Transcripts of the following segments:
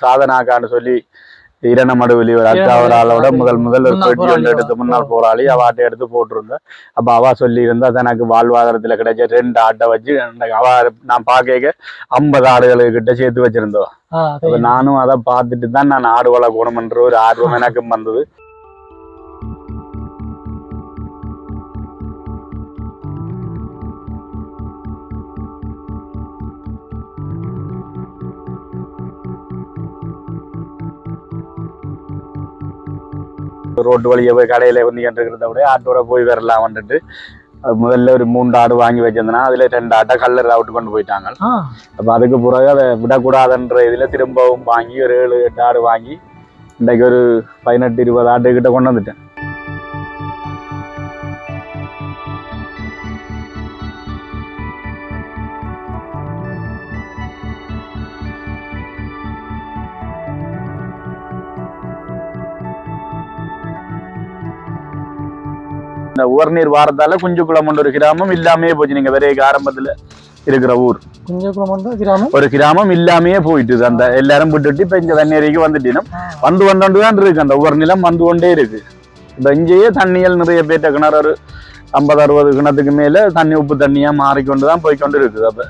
சாதனாக்கான்னு சொல்லி இரணமடுவலி ஒரு அக்கா ஒரு ஆளோட முதல் முதல் ஒரு பேட்டி ஒன்று எடுத்து அவ. முன்னாள் போராளி அவட்ட எடுத்து போட்டிருந்தேன் அப்ப அவ சொல்லி இருந்தா தனக்கு வாழ்வாதாரத்துல கிடைச்ச ரெண்டு ஆட்டை வச்சு அவ நான் பார்க்க ஐம்பது ஆடுகள் கிட்ட சேர்த்து வச்சிருந்தோம். நானும் அதை பார்த்துட்டு தான் நான் ஆடு வளர்க்கணும்ன்ற ஒரு ஆர்வம் எனக்கும் வந்தது ரோட்டு வழியை போய் கடையில வந்து இருக்கிறத விட ஆட்டோட போய் வரலாம் வந்துட்டு. முதல்ல ஒரு மூன்று ஆடு வாங்கி வச்சிருந்தேன்னா அதுல ரெண்டு ஆட்டை கல்லர் அவுட் கொண்டு போயிட்டாங்க. அப்ப அதுக்கு பிறகு அதை விடக்கூடாதுன்ற இதுல திரும்பவும் வாங்கி ஒரு ஏழு எட்டு ஆடு வாங்கி இன்றைக்கு ஒரு பதினெட்டு இருபது ஆடு கிட்ட கொண்டு வந்துட்டேன். இந்த உவர்நீர் வாரத்தால குஞ்சுக்குளம் ஒரு கிராமம் இல்லாமே போச்சு. நீங்க விரைக்கு ஆரம்பத்துல இருக்கிற ஊர். ஒரு கிராமம் இல்லாமையே போயிட்டுது. அந்த எல்லாரும் விட்டுட்டு இப்ப இங்க வெண்ணேரிக்கு வந்துட்டீங்கன்னா வந்து கொண்டு தான் இருக்கு. அந்த ஒவ்வொரு நிலம் வந்து கொண்டே இருக்கு. இப்ப இங்கேயே தண்ணிகள் நிறைய பேர்ட்ட கிணறு ஒரு ஐம்பது அறுபது கிணத்துக்கு மேல தண்ணி உப்பு தண்ணியா மாறிக்கொண்டு தான் போய்க்கொண்டு இருக்குது. அப்ப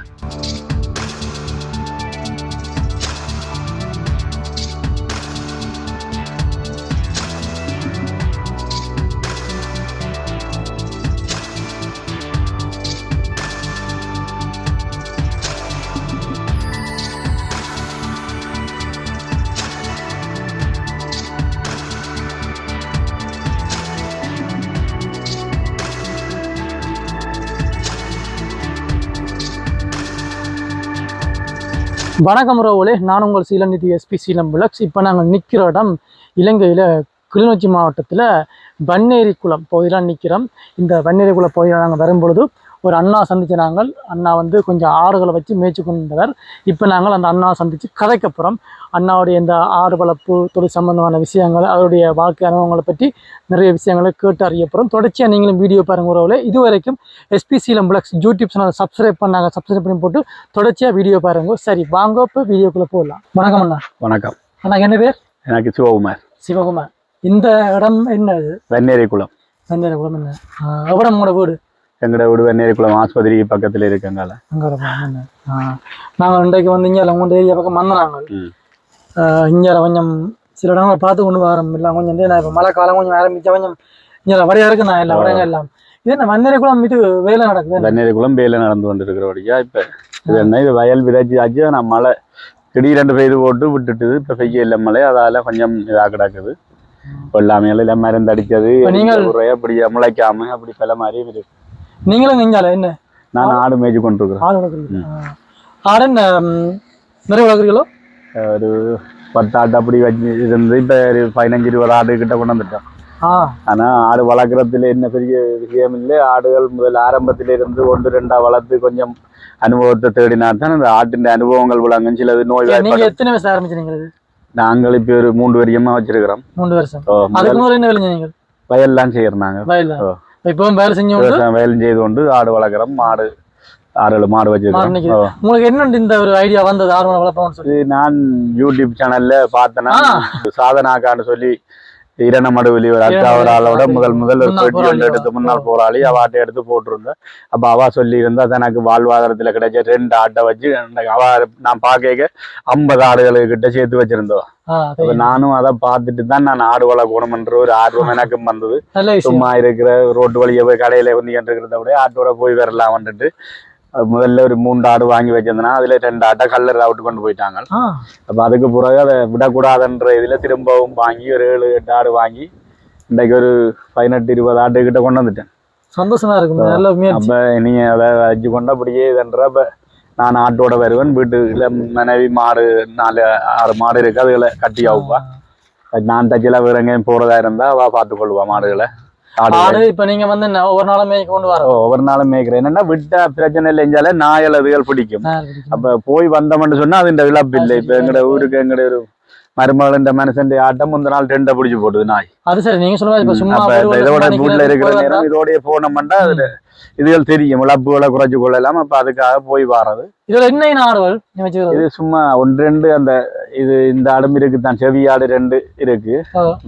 வணக்கம் ரோவலே நான் உங்கள் சீலநிதி எஸ்பி சீலம் புலக்ஸ் இப்போ நாங்கள் நிற்கிற இடம் இலங்கையில் கிளிநொச்சி மாவட்டத்தில் வன்னேரி குளம் பகுதியில் நிற்கிறோம் இந்த வன்னேரி குளம் பகுதியில் நாங்கள் வரும்பொழுது ஒரு அண்ணா சந்திச்ச நாங்கள். அண்ணா வந்து கொஞ்சம் ஆடுகளை வச்சு மேய்ச்சி கொண்டவர். இப்போ நாங்கள் அந்த அண்ணா சந்தித்து கதைக்க போகிறோம் அண்ணாவுடைய இந்த ஆடு வளர்ப்பு தொழில் சம்பந்தமான விஷயங்கள் அவருடைய வாழ்க்கை அனுபவங்களை பற்றி நிறைய விஷயங்களை கேட்டு அறிய போகிறோம் தொடர்ச்சியாக நீங்களும் வீடியோ பாருங்க உறவுல இதுவரைக்கும் எஸ்பி சீலம் பிளக்ஸ் யூடியூப் சேனல் சப்ஸ்கிரைப் பண்ணாங்க சப்ஸ்கிரைப் பண்ணி போட்டு தொடர்ச்சியாக வீடியோ பாருங்க. சரி வாங்க இப்போ வீடியோக்குள்ளே போகலாம். வணக்கம் அண்ணா. வணக்கம். அண்ணா என்ன பேர்? எனக்கு சிவகுமார். சிவகுமார். இந்த இடம் என்ன இது வெண்ணேரி குளம். தஞ்சை குளம் என்ன? எவ்வளோ உங்களோட வீடு? எங்கட வீடு வெண்ணேரி குளம் ஆஸ்பத்திரி பக்கத்துல இருக்கங்கால நாங்கள் இன்றைக்கு வந்து இங்கே உங்கள் ஏரியா பக்கம் வந்தோம். இங்கே கொஞ்சம் சில இடங்களை பார்த்து கொண்டு வரோம் இல்லை கொஞ்சம் நான் இப்போ மழை காலம் கொஞ்சம் ஆரம்பிச்சா கொஞ்சம் இங்கே வடையா இருக்கு நான் எல்லா வடையும் எல்லாம் இது என்ன மந்தரை குளம் இது வேலை நடக்குது. வெண்ணேரி குளம் வேலை நடந்து கொண்டு இருக்கிறபடியா இப்ப இது என்ன இது வயல் விதைச்சி ஆச்சு. நான் மழை திடீரென்று பெய்து போட்டு விட்டுட்டுது. இப்ப பெய்ய இல்லை மழை. அதால கொஞ்சம் இதா கிடக்குது. இப்போ எல்லாமே எல்லாம் மருந்து அடிச்சது இப்ப நீங்கள்- ஒரு அப்படி முளைக்காம அப்படி பல மாதிரி இருக்கு. நீங்களும் இங்கால என்ன? நான் ஆடு மேய்ச்சி கொண்டு இருக்கிறேன். ஆடு வளர்க்குறீங்க ஆ. ஆடு என்ன நிறைய வளர்க்குறீங்களோ ஒரு பத்து ஆடு அப்படி வச்சு இருந்து இப்ப ஒரு பதினஞ்சு இருபது ஆடு கிட்ட கொண்டு வந்துட்டோம். ஆனா ஆடு வளர்க்குறதுல என்ன பெரிய விஷயம் இல்லை. ஆடுகள் முதல் ஆரம்பத்தில இருந்து ஒன்று ரெண்டா வளர்த்து கொஞ்சம் அனுபவத்தை தேடினா தான் அந்த ஆட்டின் அனுபவங்கள் விளங்கும். சிலது நோய் நீங்க வாய்ப்பாடு எத்தனை வயசு ஆரம்பிச்சீங்க இது? நாங்கள் இப்ப ஒரு மூன்று வரியமா வச்சிருக்கிறோம். மூணு வருஷம். அதுக்கு வயல்லாம் செய்யறோம் நாங்க. வயல்ல? ஓ. இப்பவும் வேலை செஞ்சு வயலும் செய்து கொண்டு ஆடு வளர்க்குறோம் மாடு ஆறு ஏழு மாடு. ஓ. உங்களுக்கு என்ன இந்த ஒரு ஐடியா வந்தது ஆர்வம் வளர்ப்போம்னு சொல்லி நான் யூடியூப் சேனல்ல பார்த்தேன்னா. சாதனாக்கான்னு சொல்லி இரணமடுவலி ஒரு அக்கா ஒரு ஆளோட முதல் முதல் ஒரு பேட்டி ஒன்று எடுத்து அவ. முன்னாள் போராளி அவாட்ட எடுத்து போட்டிருந்தேன் அப்ப அவ சொல்லி இருந்தா தனக்கு வாழ்வாதாரத்துல கிடைச்ச ரெண்டு ஆட்டை வச்சு அவ நான் பார்க்க ஐம்பது ஆடுகள் கிட்ட சேர்த்து வச்சிருந்தோம். நானும் அதை பார்த்துட்டு தான் நான் ஆடு வளர்க்கணும்ன்ற ஒரு ஆர்வம் எனக்கும் வந்தது. சும்மா இருக்கிற ரோட்டு வழியை போய் கடையில வந்து இருக்கிறத விட ஆட்டோட போய் வரலாம் வந்துட்டு முதல்ல ஒரு மூன்று ஆடு வாங்கி வச்சிருந்தேன்னா அதுல ரெண்டு ஆட்டை கல்லர் அவுட் கொண்டு போயிட்டாங்க. அப்ப அதுக்கு பிறகு அதை விடக்கூடாதுன்ற இதுல திரும்பவும் வாங்கி ஒரு ஏழு எட்டு ஆடு வாங்கி இன்றைக்கு ஒரு பதினெட்டு இருபது ஆடு கிட்ட கொண்டு வந்துட்டேன். சந்தோஷமா இருக்கு நல்ல அப்ப நீங்க அதை வச்சு கொண்டு அப்படியே இதுன்ற அப்ப நான் ஆட்டோட வருவேன் வீட்டுல மனைவி மாடு நாலு ஆறு மாடு இருக்கு அதுகளை கட்டி ஆகுப்பா நான் தச்சில வேற எங்கேயும் போறதா இருந்தா அவ பார்த்து கொள்வா மாடுகளை. ஆடு இப்ப நீங்க வந்து ஒவ்வொரு நாளும் மேய்க்க கொண்டு வர ஒவ்வொரு நாளும் மேய்க்கிறேன். என்னன்னா விட்டா பிரச்சனை இல்லைஞ்சாலே நாயல் அதுகள் பிடிக்கும். அப்ப போய் வந்தோம்னு சொன்னா அது இந்த இழப்பு இல்லை. இப்ப எங்கட ஊருக்கு எங்கட ஒரு மருமகளின் மனுஷன் ஆட்டம் முந்த நாள் ரெண்டை பிடிச்சு போட்டுது நாய். அது சரி. நீங்க சொல்லுவாங்க இந்த இதோட வீட்டுல இருக்கிற நேரம் இதோடய போனோம்னா அதுல இதுகள் தெரியும் இழப்புகளை குறைச்சு கொள்ளலாம் அப்ப அதுக்காக போய் வாரது இதுல என்ன ஆடுகள் இது சும்மா ஒன்று ரெண்டு அந்த இது இந்த ஆடும் இருக்கு தான் செவி ஆடு ரெண்டு இருக்கு.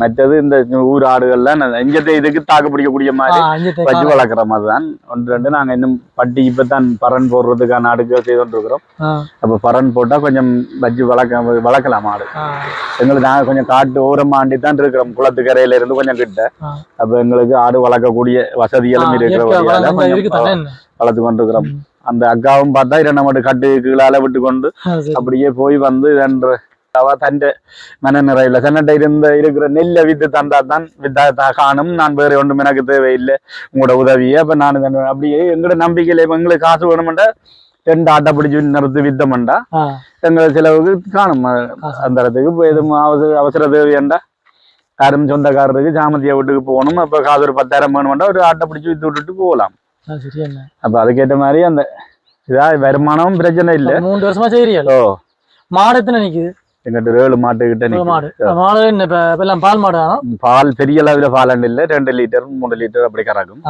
மற்றது இந்த ஊர் ஆடுகள்லாம் இங்கத்தை இதுக்கு தாக்கு பிடிக்கக்கூடிய மாதிரி வச்சு. வளர்க்குற மாதிரி தான் ஒன்று ரெண்டு நாங்க இன்னும் பட்டி இப்பதான் பரன் போடுறதுக்கான அடுக்குகள் செய்து கொண்டிருக்கிறோம் அப்ப பரன் போட்டா கொஞ்சம் வச்சு வளர்க்க வளர்க்கலாம் ஆடு எங்களுக்கு நாங்க கொஞ்சம் காட்டு ஓரமாண்டி தான் இருக்கிறோம் குளத்துக்கரையில இருந்து கொஞ்சம் கிட்ட. அப்ப எங்களுக்கு ஆடு வளர்க்கக்கூடிய வசதிகளும் இருக்கிற வளர்த்து கொண்டிருக்கிறோம். அந்த அக்காவும் பார்த்தா இரண்டு மட்டும் கட்டு கீழால விட்டு கொண்டு. அப்படியே போய் வந்து ரெண்டு அவ தന്റെ மன நிறையில சென்னட்ட இருந்த இருக்கிற நெல்லை வித்து தந்தா தான் வித்தா காணும். நான் வேற ஒன்றும் எனக்கு தேவையில்லை. உங்களோட உதவியே. அப்ப நான் தந்தேன். அப்படியே எங்களோட நம்பிக்கையில இப்ப எங்களுக்கு காசு வேணுமெண்டா ரெண்டு ஆட்டை பிடிச்சி நிறுத்து வித்தமெண்டா எங்க செலவுக்கு காணும். அந்த இடத்துக்கு எதுவும் அவசர அவசர தேவையாண்டா. யாரும் சொந்தக்காரருக்கு சாமந்தியா வீட்டுக்கு போகணும். அப்ப காசு ஒரு பத்தாயிரம் வேணுமெண்டா ஒரு ஆட்டை பிடிச்சி வித்து விட்டுட்டு போகலாம். அப்ப அதுக்கேற்ற மாதிரி அந்த இதா வருமானமும் பிரச்சனை இல்லை மூன்று வருஷமா செய்யறியா ஓ மாடு எத்தனை நிக்குது எங்கிட்ட ஏழு மாட்டுக்கிட்ட. மாடு. எல்லாம் பால் மாடு? பால் பெரிய அளவுல பால் இல்ல. ரெண்டு லிட்டர் மூணு லிட்டர் அப்படி கறக்கும்.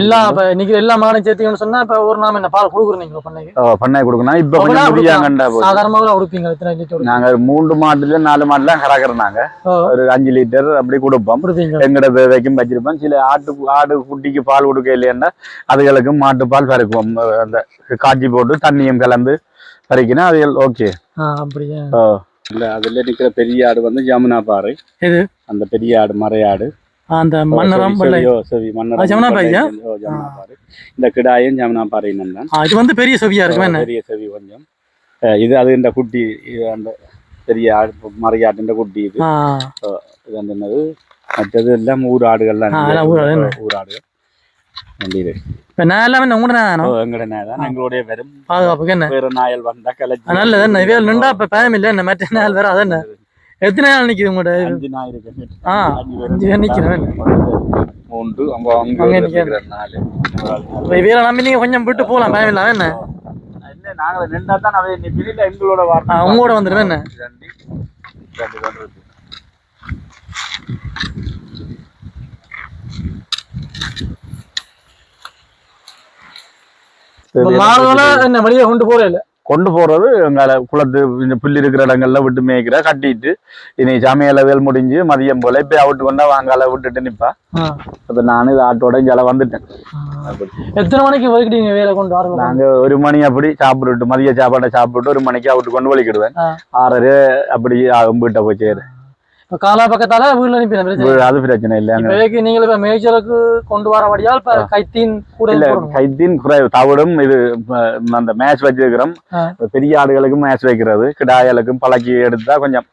எல்லா இப்ப நிக்கிற எல்லா மாடும் சேர்த்தீங்கன்னு சொன்னா இப்ப ஒரு நாம என்ன பால் பண்ணைக்கு? ஓ, பண்ணை கொடுக்கணும். இப்ப கொஞ்சம் முடியாங்கண்டா சாதாரணமாக கொடுப்பீங்க எத்தனை லிட்டர் நாங்க மூன்று மாட்டுல நாலு மாட்டுல கறக்குறோம் நாங்க. ஒரு அஞ்சு லிட்டர் அப்படி கொடுப்போம். எங்கட தேவைக்கும் வச்சிருப்போம். சில ஆட்டு ஆடு குட்டிக்கு பால் கொடுக்க இல்லைன்னா அதுகளுக்கும் மாட்டுப்பால் பறக்குவோம். அந்த காய்ச்சி போட்டு தண்ணியும் கலந்து பறிக்கணும் அது ஓகே அப்படியா? இல்ல அதுல நிக்கிற பெரிய ஆடு வந்து ஜமுனா பாறை எது? அந்த பெரிய ஆடு மறையாடு அந்த மன்னரம் ஜமுனா பாறை. இந்த கிடாயும் ஜமுனா பாறையினம் தான் இது வந்து பெரிய செவியா இருக்கும் பெரிய செவி கொஞ்சம். அஹ் இது அது இந்த குட்டி இது அந்த பெரிய ஆடு மறையாட்டின் குட்டி இது. ஆ, இது வந்து என்னது? மற்றது எல்லாம் ஊர் ஆடுகள்லாம்? ஊர் ஆடுகள். வண்டியில இப்ப நான் எல்லாமே உங்களோட நாய் தான் எங்களுடைய வெறும் பாதுகாப்புக்கு என்ன வேற நாயல் வந்தா கலைச்சி நல்லது என்ன இவையில் நின்றா இப்ப பயம் இல்லை என்ன மற்ற நாள் வேற அது என்ன எத்தனை நாள் நிக்குது உங்களோட? அஞ்சு நாய் இருக்கு ஆ, அஞ்சு பேர் அஞ்சு பேர் நிக்கிறேன். மூன்று அங்க அங்க நிக்கிறேன். நாலு இவையில நம்பி நீங்க கொஞ்சம் விட்டு போலாம் பயம் இல்லாம என்ன இல்ல நாங்க நின்றா தான் அவை எங்களோட வார்த்தை உங்களோட வந்துருவேன் என்ன ரெண்டு ரெண்டு கொண்டு வந்து. இப்ப மாடுகளை என்ன வெளியே கொண்டு போறே இல்ல கொண்டு போறது எங்கால குளத்து புல் இருக்கிற இடங்கள்ல விட்டு மேய்க்கிற கட்டிட்டு இனி சமையல வேல் முடிஞ்சு மதியம் போல இப்ப அவுட்டு கொண்டா வாங்கால விட்டுட்டு நிப்பா. அப்ப நானும் இது ஆட்டோட ஜல வந்துட்டேன். எத்தனை மணிக்கு வரைக்கும் வேலை கொண்டு வரணும் நாங்க ஒரு மணி அப்படி சாப்பிட்டுட்டு மதிய சாப்பாடை சாப்பிட்டுட்டு ஒரு மணிக்கு அவுட்டு கொண்டு வலிக்கிடுவேன். ஆறரை அப்படி வீட்டை போய் சேரு. காலா பக்கத்தால வீட்டுல அனுப்பி பிரச்சனை அது பிரச்சனை இல்லை. நீங்க இப்ப மேய்ச்சலுக்கு கொண்டு வர வழியால் கைத்தீன் கூட இல்ல போடணும். கைத்தின் குறைவு தவிடும். இது அந்த மேட்ச் வச்சிருக்கிறோம். பெரிய ஆடுகளுக்கும் மேட்ச் வைக்கிறது. கிடாயலுக்கும் பழக்கி எடுத்தா கொஞ்சம்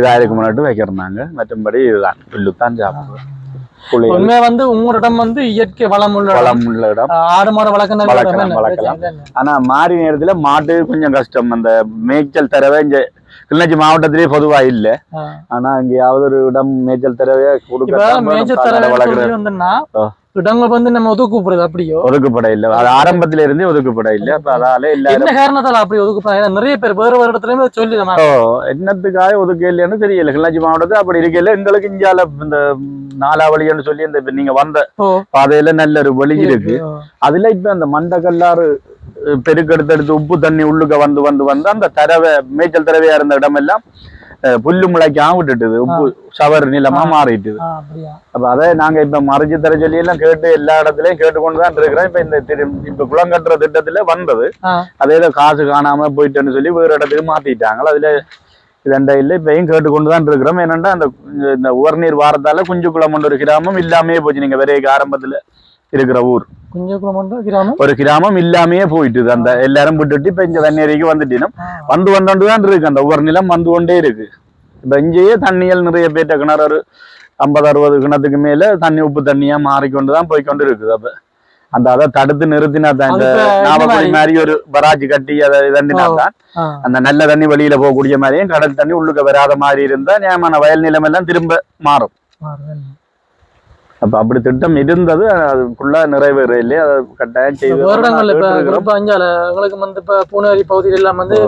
இதா இருக்கும்னுட்டு வைக்கிறோம் நாங்க. மற்றும்படி இதுதான். புல்லுத்தான் உண்மையா வந்து உங்களோட இடம் வந்து இயற்கை வளம் உள்ள. பழம் உள்ள இடம். ஆடு மாடு வளர்க்கலாம், வளர்க்கலாம். ஆனா மாறி நேரத்துல மாட்டு கொஞ்சம் கஷ்டம். அந்த மேய்ச்சல் தரவே இங்க கிளிநொச்சி மாவட்டத்திலேயே பொதுவா இல்ல. ஆனா எங்கேயாவது ஒரு இடம் மேய்ச்சல் தரவே கொடுக்க இடங்கள் வந்து நம்ம ஒதுக்குப்படுது அப்படியோ? ஒதுக்கப்பட இல்ல அது ஆரம்பத்துல இருந்தே ஒதுக்கப்பட இல்ல அப்ப அதால எல்லாரும் என்ன காரணத்தால அப்படி ஒதுக்குப்பாங்க ஏன்னா நிறைய பேர் வேற வேற இடத்துலயுமே சொல்லி நம்ம என்னத்துக்காக ஒதுக்க இல்லைன்னு தெரியல. கிளர்ச்சி மாவட்டத்தில் அப்படி இருக்கல. எங்களுக்கு இந்தியால இந்த நாலாவளின்னு சொல்லி இந்த நீங்க வந்த. பாதையில நல்ல ஒரு வழி இருக்கு. அதுல இப்ப அந்த மண்டக்கல்லாறு அஹ், பெருக்கெடுத்தெடுத்து உப்பு தண்ணி உள்ளுக்க வந்து வந்து வந்து அந்த தரவை மேய்ச்சல் தரவையா இருந்த இடமெல்லாம் அஹ், புல்லு முளைக்காம விட்டுட்டுது. உப்பு சவர் நிலமா. மாறிட்டுது. அப்ப அதை நாங்க இப்ப மறைச்சு தர சொல்லி எல்லாம் கேட்டு எல்லா இடத்துலயும் கேட்டுக்கொண்டு தான் இருக்கிறோம். இப்ப இந்த திரு இப்ப குளம் கட்டுற திட்டத்துல வந்தது. அதே காசு காணாம போயிட்டேன்னு சொல்லி வேறு இடத்துக்கு மாத்திட்டாங்க. அதுல இதண்ட இல்லை இப்பயும் கேட்டுக்கொண்டு தான் இருக்கிறோம். என்னன்னா அந்த இந்த உவர்நீர் வாரத்தால குஞ்சுக்குளம் ஒரு கிராமம் இல்லாமையே போச்சு. நீங்க விரைக்கு ஆரம்பத்துல. இருக்கிற ஊர் ஒரு கிராமம் இல்லாமையே போயிட்டுது அந்த எல்லாரும் விட்டுட்டு இப்ப இங்க வெண்ணேரிக்கு வந்துட்டினோம். வந்து வந்தோண்டு தான் இருக்கு அந்த ஒவ்வொரு நிலம் வந்து கொண்டே இருக்கு இப்ப இங்கேயே தண்ணிகள் நிறைய பேர்ட்ட கிணறு ஒரு ஐம்பது அறுபது கிணத்துக்கு மேல தண்ணி உப்பு தண்ணியா மாறிக்கொண்டு தான் போய்க்கொண்டு இருக்குது அப்ப அந்த அதை தடுத்து நிறுத்தினா தான் இந்த நாவக்குடி மாதிரி? ஒரு பராஜ் கட்டி அதை தான் ஆ. அந்த நல்ல தண்ணி வெளியில போகக்கூடிய மாதிரியும் கடல் தண்ணி உள்ளுக்க வராத மாதிரி இருந்தா நியமான வயல் நிலம் எல்லாம் திரும்ப மாறும். அப்ப அப்படி திட்டம் இருந்தது அது ஃபுல்லா நிறைவேற இல்லையே அதை கட்டாயம் செய்து வருடங்கள்ல இப்ப அஞ்சால எங்களுக்கு வந்து இப்ப பூனேரி பகுதியில் எல்லாம் வந்து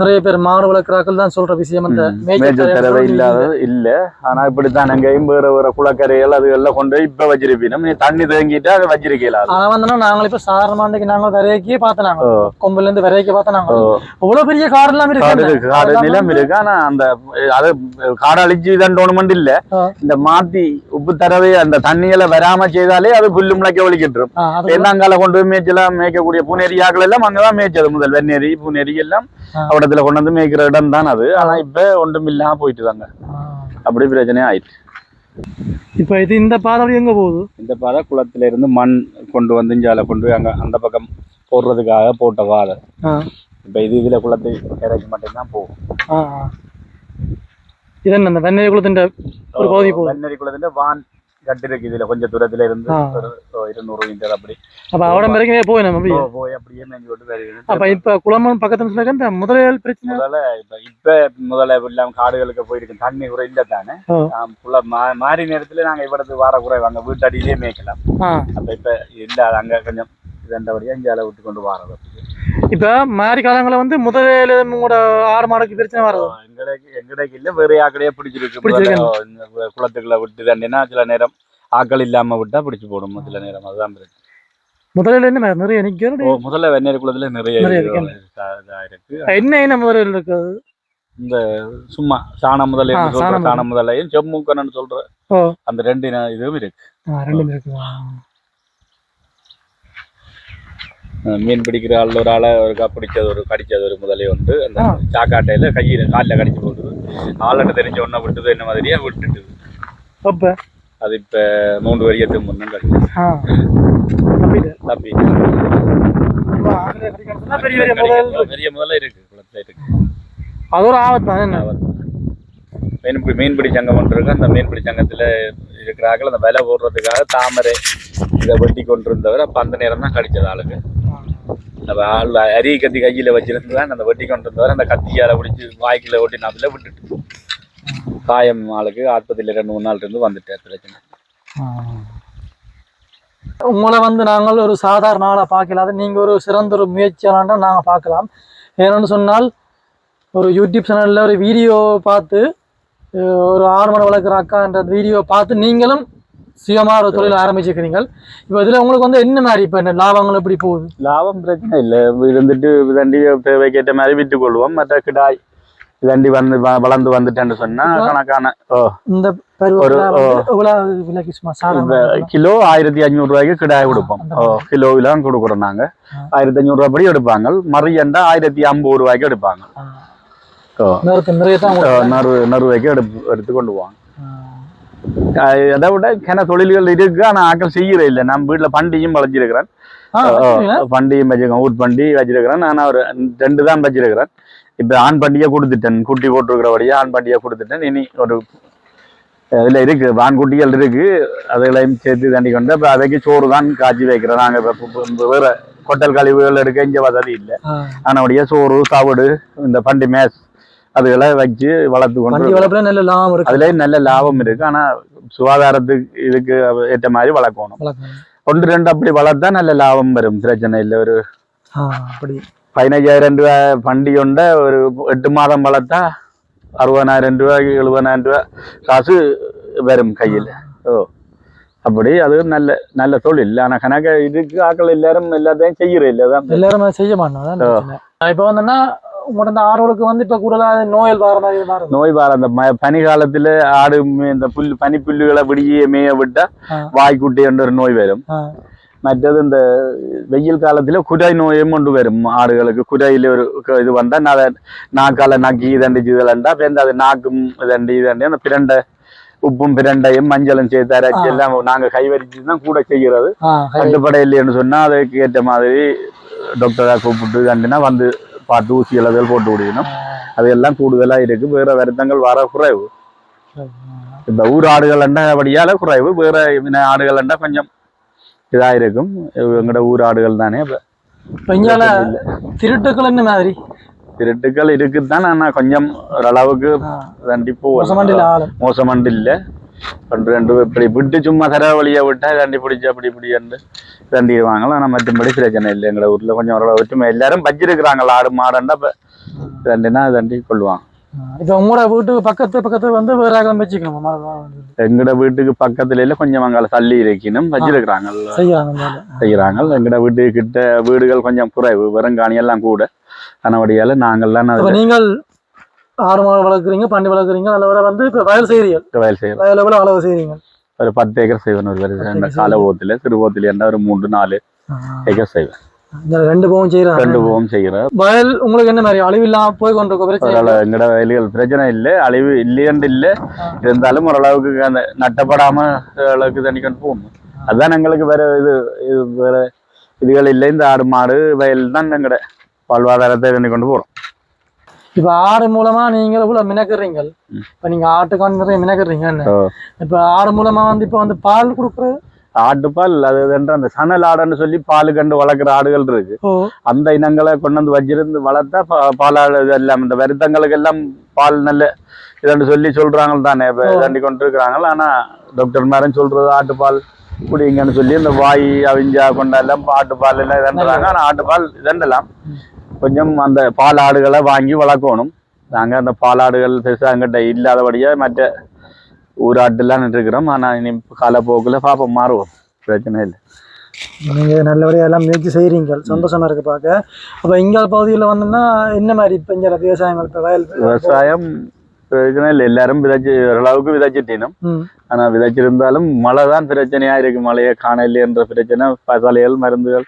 நிறைய பேர் மாடு வளர்க்கிறார்கள் தான் சொல்ற விஷயம் அந்த ம், மேய்ச்சல் மேய்ச்சல் தரவை இல்லாதது இல்ல. ஆனா இப்படித்தான் எங்கேயும் வேற வேற குளக்கரைகள் அது எல்லாம் கொண்டு போய் இப்ப வச்சிருப்பீங்க நீ தண்ணி தேங்கிட்டா அதை வச்சிருக்கல ஆனா வந்து நாங்கள் இப்ப சாதாரண அன்னைக்கு நாங்க விரைக்கே பார்த்தோம் நாங்க. கொம்புல இருந்து விரைக்க பார்த்தோம் நாங்க. இவ்வளவு பெரிய காடு எல்லாம் இருக்கு. காடு நிலம் இருக்கு. ஆனா அந்த அது காடு அழிச்சு தண்டோணுமெண்ட் இல்ல. ஆ. இந்த மாத்தி உப்பு தரவே அந்த தண்ணிகளை வராம செய்தாலே அது புல்லு முளைக்க ஒழிக்கிட்டுரும் தேர்ந்தாங்கால கொண்டு போய் மேய்ச்சலாம் மேய்க்கக்கூடிய பூனேரியாக்கள் எல்லாம் அங்கதான் மேய்ச்சது முதல். வெண்ணேரி பூனேரி எல்லாம். அவடத்துல கொண்டு வந்து மேய்க்கிற இடம் தான் அது ஆனா இப்ப ஒன்றும் இல்லாம போயிட்டு தாங்க. அப்படி பிரச்சனை ஆயிடுச்சு இப்ப இது இந்த பாதை எங்க போகுது? இந்த பாதை குளத்துல இருந்து மண் கொண்டு வந்து இஞ்சால கொண்டு போய் அங்க அந்த பக்கம் போடுறதுக்காக போட்ட பாதை. இப்ப இது இதுல குளத்து இறக்கி மட்டும்தான் போகும். ஆ, ஆ. இது என்ன இந்த வெண்ணெய் குளத்தின் ஒரு பகுதி போகுது? வெண்ணெரி குளத்துல வான் கட்டு இருக்கு இதுல கொஞ்சம் தூரத்துல இருந்து இருநூறு மீட்டர் அப்படி. அப்ப அவட வரைக்கும் போய் நம்ம போய் அப்படியே மேய்ஞ்சி விட்டு அப்ப இப்ப குளமும் பக்கத்துல சொல்ல இந்த முதலியல் பிரச்சனை? முதல்ல இப்ப இப்ப முதல்ல இல்லாம காடுகளுக்கு போயிருக்கு. தண்ணி குறை இல்ல தானே. ஃபுல்லா மாறி நேரத்துல நாங்க இவ்வளவு வார குறை அங்க வீட்டடியிலே மேய்க்கலாம். ஆ. அப்ப இப்ப இல்ல அங்க கொஞ்சம் இதண்டபடியா இஞ்சால விட்டு கொண்டு வாரது இப்ப மாறி காலங்கள வந்து முதலில் உங்களோட ஆறு மாடுக்கு பிரச்சனை வரும் எங்கடைக்கு எங்கடைக்கு இல்ல வேற ஆக்கடையே பிடிச்சிருக்கு. குளத்துக்குள்ள விட்டு தண்டினா சில நேரம் ஆக்கள் இல்லாம விட்டா பிடிச்சு போடும். சில நேரம் அதுதான் பிரச்சனை. முதலில் என்ன நிறைய நிக்கிறது ஓ, முதல்ல வெந்நீர் குளத்துல நிறைய இருக்கு. இருக்கு என்ன என்ன முதலில் இருக்குது இந்த சும்மா சொல்ற சாணம் சாணம் முதலையும் செம்மூக்கன்னு சொல்ற அந்த ரெண்டு இதுவும் இருக்கு. ரெண்டும் இருக்குது அஹ் மீன் பிடிக்கிற ஆள் ஒரு ஆளை ஒருக்கா பிடிச்சது ஒரு கடிச்சது ஒரு முதலே வந்து அந்த. சாக்காட்டையில கையில காலில் கடிச்சு போட்டுது. ஆளுகிட்ட தெரிஞ்ச ஒன்றை விட்டுது என்ன மாதிரியா விட்டுட்டு அப்ப? அது இப்ப மூன்று வரியத்துக்கு ஆ. தப்பிட்டு. தப்பி பெரிய பெரிய முதல் பெரிய முதல்ல இருக்கு குளத்துல இருக்கு. அது ஒரு ஆபத்து மீன் மீன்பிடி சங்கம் ஒன்று இருக்கு. அந்த மீன்பிடி சங்கத்துல இருக்கிறார்கள் அந்த விலை போடுறதுக்காக தாமரை இதை வெட்டி கொண்டு இருந்தவர் அப்ப அந்த நேரம் தான் கடிச்சது ஆளுக்கு. நம்ம ஆள் அரிய கத்தி கையில் வச்சிருந்து தான் அந்த வெட்டி கொண்டு வந்தவர் அந்த கத்தியால் பிடிச்சி வாய்க்கில் ஓட்டி அதுல விட்டுட்டு. காயம் ஆளுக்கு ஆஸ்பத்திரியில் ரெண்டு மூணு நாள் இருந்து வந்துட்டேன் பிரச்சனை. உங்களை வந்து நாங்கள் ஒரு சாதாரண ஆளாக பார்க்கல அதை நீங்கள் ஒரு சிறந்த ஒரு முயற்சியாளா நாங்கள் பார்க்கலாம். ஏன்னு சொன்னால் ஒரு யூடியூப் சேனலில் ஒரு வீடியோ பார்த்து ஒரு ஆறு மணி வளர்க்குற அக்கான்ற வீடியோ பார்த்து நீங்களும் சுயமா ஒரு தொழில் ஆரம்பிச்சிருக்கிறீங்க இப்போ இதுல உங்களுக்கு வந்து என்ன மாதிரி இப்போ என்ன லாபங்கள் எப்படி போகுது? லாபம் பிரச்சனை இல்லை. இருந்துட்டு தண்டி தேவைக்கேற்ற மாதிரி விட்டு கொள்வோம் மற்ற கிடாய் தண்டி வந்து வளர்ந்து வந்துட்டேன்னு சொன்னா கணக்கான இந்த கிலோ ஆயிரத்தி அஞ்சூறு ரூபாய்க்கு கிடாய் கொடுப்போம். கிலோவிலாம் கொடுக்குறோம் நாங்க. ஆயிரத்தி அஞ்சூறு ரூபாய் படி எடுப்பாங்க. மரியண்டா ஆயிரத்தி ஐம்பது ரூபாய்க்கு எடுப்பாங்க. நறுவாய்க்கு எடுத்து கொண்டு போவாங்க. அதை விட கிண தொழில்கள் இருக்கு ஆனா ஆக்கள் செய்யற இல்லை. நம்ம வீட்டுல பண்டியும் வளைஞ்சிருக்கிறேன்? பண்டியும் வச்சிருக்கேன் ஊர் பண்டி வச்சிருக்கிறேன் நான் ஒரு ரெண்டு தான் வச்சிருக்கிறேன் இப்ப ஆண் பண்டிகை கொடுத்துட்டேன். குட்டி போட்டிருக்கிறபடியே ஆண் பண்டிகை கொடுத்துட்டேன். இனி ஒரு இதுல இருக்கு. வான்குட்டிகள் இருக்கு. அதுகளையும் சேர்த்து தண்ணி கொண்டு அப்ப அதைக்கு சோறு தான் காய்ச்சி வைக்கிறோம் நாங்க வேற கொட்டல் கழிவுகள் எடுக்க இங்க வசதி இல்லை. ஆனபடியா சோறு தவிடு இந்த பண்டி மேஸ் அதுகளை வச்சு வளர்த்து கொண்டு நல்ல லாபம் இருக்கு. அதுல நல்ல லாபம் இருக்கு. ஆனா சுகாதாரத்துக்கு இதுக்கு ஏற்ற மாதிரி வளர்க்கணும். ஒன்று ரெண்டு அப்படி வளர்த்தா நல்ல லாபம் வரும். பிரச்சனை இல்லை. ஒரு பதினஞ்சாயிரம் ரூபாய் பண்டி கொண்ட ஒரு எட்டு மாதம் வளர்த்தா அறுபதாயிரம் ரூபாய் எழுபதாயிரம் ரூபாய் காசு வரும் கையில். ஓ அப்படி அது நல்ல நல்ல தொழில். ஆனா கணக்க இதுக்கு ஆக்கள் எல்லாரும் எல்லாத்தையும் செய்யற இல்லை எல்லாருமே செய்ய மாட்டோம். இப்போ வந்தோன்னா உங்களோட இந்த ஆரோளுக்கு வந்து இப்போ கூட நோயல் வர மாதிரி நோய் வார அந்த பனி காலத்துல ஆடு இந்த புல் பனி புல்லுகளை பிடியே மேய விட்டா. வாய்க்குட்டி என்ற ஒரு நோய் வரும். மற்றது இந்த வெயில் காலத்துல குடை நோயும் கொண்டு வரும் ஆடுகளுக்கு குடையில ஒரு இது வந்தா அதை நாக்கால நக்கி இதண்டா பேருந்து அது நாக்கும் இதண்டி இதண்டி அந்த பிரண்டை உப்பும் பிரண்டையும் மஞ்சளும் சேர்த்து அரைச்சி. எல்லாம் நாங்க கைவரிச்சு தான் கூட செய்கிறது கட்டுப்படை இல்லைன்னு சொன்னா அதுக்கு ஏற்ற மாதிரி டாக்டரா கூப்பிட்டு இதண்டினா வந்து பார்த்து ஊசி அளவுகள் போட்டு விடணும் அதெல்லாம் கூடுதலா இருக்கு. வேற வருத்தங்கள் வர குறைவு. இந்த ஊர் ஆடுகள் படியால குறைவு. வேற ஆடுகள் கொஞ்சம் இதா இருக்கும் எங்கட ஊர் ஆடுகள் தானே. திருட்டுக்கள் என்ன மாதிரி? திருட்டுக்கள் இருக்குதான் ஆனா கொஞ்சம் ஓரளவுக்கு ஆ, தண்டி மோசமாண்டில போகலாம் ஆளு. மோசமண்டு இல்ல ஒன்று ரெண்டு இப்படி விட்டு சும்மா தர வழியை விட்டா தண்டி பிடிச்சி அப்படி இப்படி என்று தண்டிடுவாங்க ஆனால் மற்றபடி பிரச்சனை இல்லை. எங்களை ஊரில் கொஞ்சம் ஓரளவு ஒற்றுமை. எல்லாரும் வச்சிருக்கிறாங்களா ஆடு மாடுண்டா இப்போ தண்டினா தண்டி கொள்வாங்க. இப்போ உங்களோட வீட்டுக்கு பக்கத்து பக்கத்து வந்து வேற ஆகலாம் வச்சுக்கணும் எங்கட வீட்டுக்கு பக்கத்துல இல்ல கொஞ்சம் அங்கால தள்ளி இருக்கணும் வச்சிருக்கிறாங்க செய்யறாங்க எங்கட வீட்டுக்கு கிட்ட வீடுகள் கொஞ்சம் குறைவு. வெறுங்காணி எல்லாம் கூட. அதனபடியால நாங்கள்லாம் நீங்கள் ஆடு மாடு வளர்க்குறீங்க பண்ணி வளர்க்குறீங்க அதில் வந்து இப்போ வயல் செய்கிறீங்க வயல் செய்யறோம் வயல் எவ்வளோ அளவு செய்கிறீங்க ஒரு பத்து ஏக்கர் செய்வேன் ஒரு வருஷம் இந்த ஏக்கர் காலபோத்துல சிறுபோத்துல என்ன ஒரு மூன்று நாலு ஏக்கர் செய்வேன். ரெண்டு போகும் செய்கிறாங்க ரெண்டு போகம் செய்கிறேன் வயல் உங்களுக்கு என்ன மாதிரி அழிவு இல்லாம போய் கொண்டிருக்க பிரச்சனை எங்கட வயல்கள் பிரச்சனை இல்லை அழிவு இல்லையண்டு இல்லை. இருந்தாலும் ஓரளவுக்கு அந்த நட்டப்படாம அளவுக்கு தண்ணி கொண்டு போகணும் அதுதான் எங்களுக்கு வேற இது இது வேற இதுகள் இல்லை. இந்த ஆடு மாடு வயல் தான் எங்கட வாழ்வாதாரத்தை தண்ணி கொண்டு போறோம் இப்ப ஆடு மூலமா நீங்க இவ்வளவு மினக்குறீங்க இப்ப நீங்க ஆட்டுக்கான நிறைய மினக்குறீங்க. இப்ப ஆடு மூலமா வந்து இப்ப வந்து பால் கொடுக்குறது ஆட்டுப்பால் அது என்று அந்த சணல் ஆடுன்னு சொல்லி பால் கண்டு வளர்க்குற ஆடுகள் இருக்கு. அந்த இனங்களை கொண்டு வந்து வச்சிருந்து வளர்த்தா பாலாடு எல்லாம் இந்த வருத்தங்களுக்கு எல்லாம் பால் நல்ல இதன்னு சொல்லி சொல்றாங்க தானே இப்ப. தண்டி கொண்டு இருக்கிறாங்க ஆனா டாக்டர் மாரும் சொல்றது ஆட்டுப்பால் குடிங்கன்னு சொல்லி இந்த வாய் அவிஞ்சா கொண்டாலாம் ஆட்டுப்பால் எல்லாம் இதன்றாங்க. ஆனா ஆட்டுப்பால் இதண்டலாம் கொஞ்சம் அந்த பால் ஆடுகளை வாங்கி வளர்க்கணும். நாங்க அந்த பாலாடுகள் பெருசா எங்கிட்ட இல்லாதபடியா மற்ற ஊராட்டுலாம் இருக்கிறோம் ஆனா இனி காலப்போக்குல பாப்போம் மாறுவோம். பிரச்சனை இல்லை. நீங்க நல்லபடியா எல்லாம் முயற்சி செய்றீங்க சந்தோஷமா இருக்கு பார்க்க அப்ப இங்க பகுதியில் வந்தோம்னா என்ன மாதிரி இப்ப இங்க விவசாயங்கள் இப்ப வயல் விவசாயம் பிரச்சனை இல்லை. எல்லாரும் விதைச்சு ஓரளவுக்கு விதைச்சிட்டினும். ம். ஆனா விதைச்சிருந்தாலும் மழை தான் பிரச்சனையா இருக்கு மழையை காணல என்ற பிரச்சனை பசலைகள் மருந்துகள்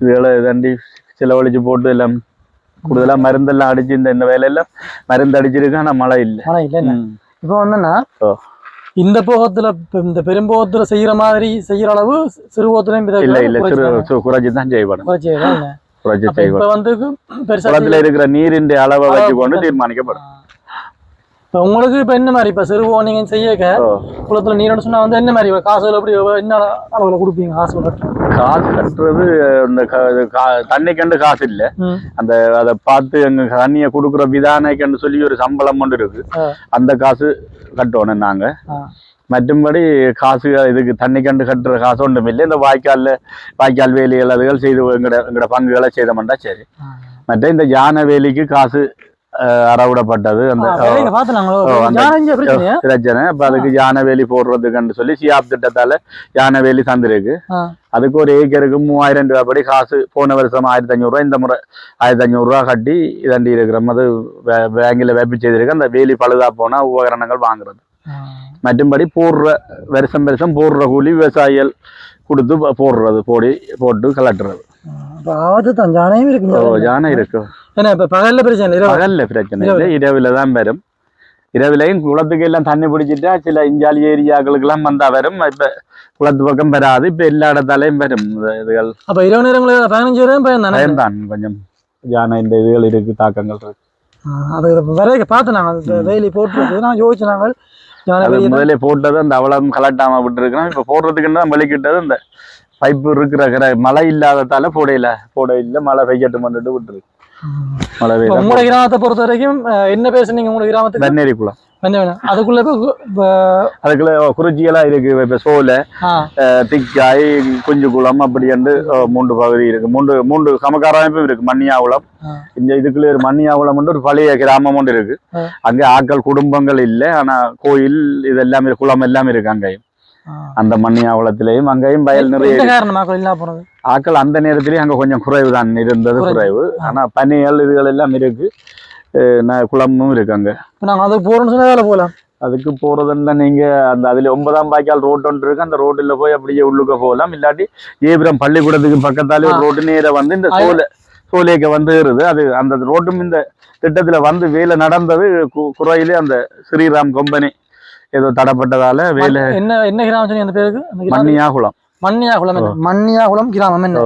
இதுகளை தண்டி செலவழிச்சு போட்டு எல்லாம் கூடுதலா மருந்தெல்லாம் அடிச்சு இந்த இந்த வேலையெல்லாம் மருந்து அடிச்சிருக்கு ஆனா மழை இல்லை ஆனா இல்ல. இப்போ ஓ. இந்த போகத்துல இந்த பெரும்போகத்துல செய்யற மாதிரி செய்யற அளவு சிறு போகத்துலயும் இல்ல இல்ல குறைச்சு தான் செய்யப்படும் குறைச்சி செய்யப்படும் இப்ப வந்து பெருசா இருக்கிற நீரின் அளவை வச்சு கொண்டு தீர்மானிக்கப்படும் உங்களுக்கு இப்ப என்ன மாதிரி இப்ப சிறுவோ நீங்க செய்யக்க. குளத்துல நீர் சொன்னா வந்து என்ன மாதிரி காசுகள் எப்படி என்ன அளவுல கொடுப்பீங்க காசுகள் காசு கட்டுறது இந்த தண்ணி கண்டு காசு இல்ல. அந்த அதை பார்த்து எங்க தண்ணியை கொடுக்குற விதானைக்குன்னு சொல்லி ஒரு சம்பளம் ஒன்று இருக்கு. அந்த காசு கட்டணும் நாங்க. மற்றும்படி காசு இதுக்கு தண்ணி கண்டு கட்டுற காசு ஒன்றும் இல்லை இந்த வாய்க்கால்ல வாய்க்கால் வேலிகள் அதுகள் செய்து எங்கட எங்கட பங்குகளை செய்தோம்டா சரி மற்ற இந்த யானை வேலிக்கு காசு அறவிடப்பட்டது. அந்த பிரச்சனை. அப்ப அதுக்கு யானை வேலி போடுறதுக்குன்னு சொல்லி சியாப் திட்டத்தால யானை வேலி தந்திருக்கு. அதுக்கு ஒரு ஏக்கருக்கு மூவாயிரம் ரூபாய் படி காசு. போன வருஷம் ஆயிரத்தி அஞ்சூறு ரூபாய். இந்த முறை ஆயிரத்தி அஞ்சூறு ரூபாய் கட்டி இதண்டி இருக்கிறோம். அது வே- பேங்கில் வேப்பி செய்திருக்கு. அந்த வேலி பழுதா போனா உபகரணங்கள் வாங்குறது. மற்றும்படி போடுற வருஷம் வருஷம் போடுற கூலி விவசாயிகள் கொடுத்து போடுறது. போடி போட்டு கலட்டுறது. ஆபத்து தான் ஜானையும் ஓ இருக்கு யானை இருக்கு ஏன்னா இப்ப பகல்ல பிரச்சனை இல்லை. பகல்ல பிரச்சனை இல்லை இரவுல தான் வரும் இரவுலையும் குளத்துக்கு எல்லாம் தண்ணி பிடிச்சிட்டா சில இஞ்சாலி ஏரியாக்களுக்கு எல்லாம் வந்தா வரும் இப்ப குளத்து பக்கம் வராது இப்ப எல்லா இடத்தாலையும் வரும் இதுகள் அப்ப இரவு நேரங்களில் பதினஞ்சு வரையும் பயம் தானே பயம்தான் கொஞ்சம் யானை இந்த இதுகள் இருக்கு தாக்கங்கள் இருக்கு அது வரைக்கும் பார்த்து நாங்கள் அந்த வேலி போட்டுருக்கு நான் யோசிச்சு நாங்கள் ஜானை அது வெளியே முதல்ல போட்டது அந்த அவ்வளவு கலட்டாம விட்டுருக்கோம் இப்ப போடுறதுக்குன்னு தான் வெளிக்கிட்டது இந்த பைப்பு இருக்கிற கரை- மழை இல்லாததால போடையில. போடையில மழை பெய்யட்டும் வந்துட்டு விட்டுருக்கு மழை இப்ப பெய்ய உங்களோட கிராமத்தை பொறுத்த வரைக்கும் என்ன பேசுனீங்க உங்களோட கிராமத்துக்கு? தண்ணேரி குளம். அதுக்குள்ள அதுக்குள்ள குறிச்சியெல்லாம் இருக்கு. இப்ப சோலை திக்காய் குஞ்சு குளம் அப்படி என்று மூன்று பகுதி இருக்கு. மூன்று மூன்று சமக்கார அமைப்பும் இருக்கு மண்ணியாகுளம் ஆ. இந்த இதுக்குள்ள ஒரு மண்ணியாகுளம் ஒரு பழைய கிராமம் ஒன்று இருக்கு. அங்க ஆட்கள் குடும்பங்கள் இல்லை. ஆனா கோயில் இதெல்லாம் இருக்கு, குளம் எல்லாம் இருக்கு அங்கேயும். அந்த மண்ணியாகுளத்திலையும் அங்கேயும் வயல் நிறைய ஆட்கள் அந்த நேரத்திலேயும் அங்க கொஞ்சம் குறைவு தான் இருந்தது குறைவு. ஆனா பனிகள் இதுகள் எல்லாம் இருக்கு. குளமும் இருக்கு அங்க. இப்ப நாங்க அதுக்கு போறோம்னு சொன்னா வேலை போகலாம். அதுக்கு போறதுன்னா நீங்க அந்த அதுல ஒன்பதாம் பாய்க்கால் ரோட் ஒன்று இருக்கு. அந்த ரோட்டுல போய் அப்படியே உள்ளுக்க போகலாம். இல்லாட்டி ஏபிரம் பள்ளிக்கூடத்துக்கு பக்கத்தாலே ஒரு. ரோட்டு நேர வந்து இந்த சோலை சோலைக்கு வந்துருது அது அந்த ரோட்டும் இந்த திட்டத்துல வந்து வேலை நடந்தது. குறையிலே அந்த ஸ்ரீராம் கம்பெனி ஏதோ தடப்பட்டதால வேலை என்ன என்ன கிராமம் சொன்னீங்க அந்த பேருக்கு? மண்ணியாகுளம் என்ன? மண்ணியாகுளம் கிராமம் என்ன.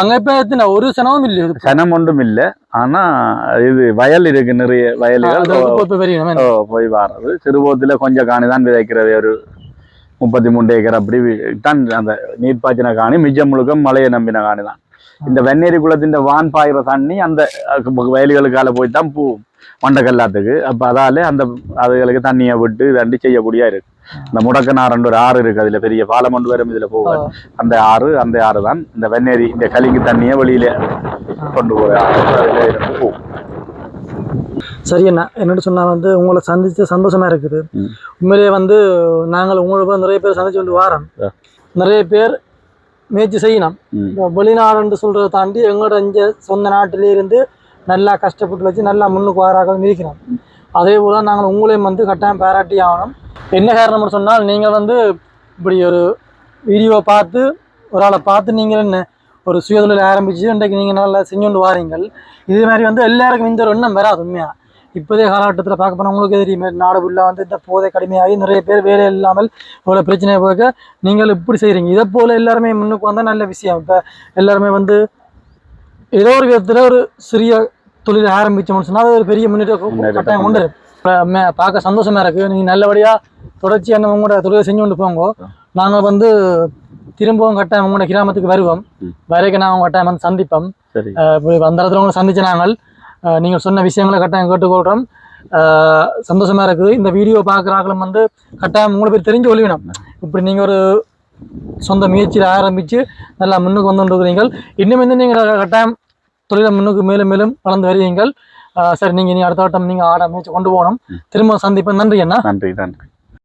அங்க இப்ப ஒரு சனமும் இல்லையா இது? சனம் ஒன்றும் இல்ல. ஆனா இது வயல் இருக்கு நிறைய வயல்கள்? போய் வாரது. சிறுபோத்துல கொஞ்சம் காணி தான் விதைக்கிறது. ஒரு முப்பத்தி மூணு ஏக்கர் அப்படி தான் அந்த நீர் பாய்ச்சின காணி. மிச்சம் முழுக்க மழையை நம்பின காணி தான். இந்த வெண்ணேரி குளத்தின் வான் பாயிற தண்ணி அந்த வயல்களுக்கால போய் தான் போகும் மண்டக்கல்லாத்துக்கு அப்ப அதால அந்த அதுகளுக்கு தண்ணியை விட்டு தண்டி செய்யக்கூடியா இருக்கு. இந்த முடக்கனாரண்டு ஒரு ஆறு இருக்கு. அதுல பெரிய பாலம் கொண்டு வரும் இதுல போக அந்த ஆறு அந்த ஆறு தான் இந்த வெண்ணேரி இந்த கலிங்கு தண்ணியை வெளியில கொண்டு போற ஆறு போகும் சரி அண்ணா என்னட்டு சொன்னா வந்து உங்களை சந்திச்சு சந்தோஷமா இருக்குது. உண்மையிலேயே வந்து நாங்கள் உங்களை நிறைய பேர் சந்திச்சு வந்து வாரோம். நிறைய பேர் முயற்சி செய்யணும். வெளிநாடுன்னு சொல்றதை தாண்டி எங்களோட இங்க சொந்த நாட்டிலே இருந்து நல்லா கஷ்டப்பட்டு வச்சு நல்லா முன்னுக்கு வாராக்கள் இருக்கிறோம் அதே போல நாங்கள் உங்களையும் வந்து கட்டாயம் பாராட்டி ஆகணும். என்ன காரணம்னு சொன்னால் நீங்கள் வந்து இப்படி ஒரு வீடியோ பார்த்து ஒரு ஆளை பார்த்து நீங்கள் என்ன ஒரு சுயதொழில் ஆரம்பிச்சு இன்றைக்கு நீங்கள் நல்லா செஞ்சுண்டு வாரீங்கள். இதே மாதிரி வந்து எல்லாருக்கும் இந்த ஒரு எண்ணம் வராது உண்மையாக இப்போதே காலகட்டத்தில் பார்க்க போனால் உங்களுக்கு தெரியுமே நாடு ஃபுல்லாக வந்து இந்த போதை கடுமையாகி நிறைய பேர் வேலை இல்லாமல் இவ்வளோ பிரச்சனையை போக நீங்கள் இப்படி செய்கிறீங்க இதை போல் எல்லாருமே முன்னுக்கு வந்தால் நல்ல விஷயம். இப்போ எல்லாருமே வந்து ஏதோ ஒரு விதத்தில் ஒரு சிறிய தொழில் ஆரம்பிச்சோம்னு சொன்னால் அது ஒரு பெரிய முன்னேற்றம் கட்டாயம் மே- பார்க்க சந்தோஷமா இருக்கு. நீங்கள் நல்லபடியாக தொடர்ச்சியாக உங்களோட தொழிலை செஞ்சு கொண்டு போங்க. நாங்கள் வந்து திரும்பவும் கட்டாயம் உங்களோட கிராமத்துக்கு வருவோம். வரைக்கும் நாங்கள் கட்டாயம் வந்து சந்திப்போம். அந்த இடத்துல உங்களை சந்திச்ச நாங்கள். நீங்கள் சொன்ன விஷயங்களை கட்டாயம் கேட்டுக்கொள்கிறோம் சந்தோஷமா இருக்குது. இந்த வீடியோ பார்க்குறாங்களும் வந்து கட்டாயம் உங்களை பேர் தெரிஞ்சு கொள்வினோம். இப்படி நீங்கள் ஒரு சொந்த முயற்சியில் ஆரம்பித்து நல்லா முன்னுக்கு வந்து கொண்டிருக்கிறீர்கள் இன்னும் வந்து நீங்கள் கட்டாயம் தொழிலை முன்னுக்கு மேலும் மேலும் வளர்ந்து வருவீங்கள். சரி நீங்கள் நீ அடுத்த வட்டம் நீங்கள் ஆட முயற்சி கொண்டு போகணும். திரும்ப சந்திப்பேன் நன்றி அண்ணா. நன்றி நன்றி.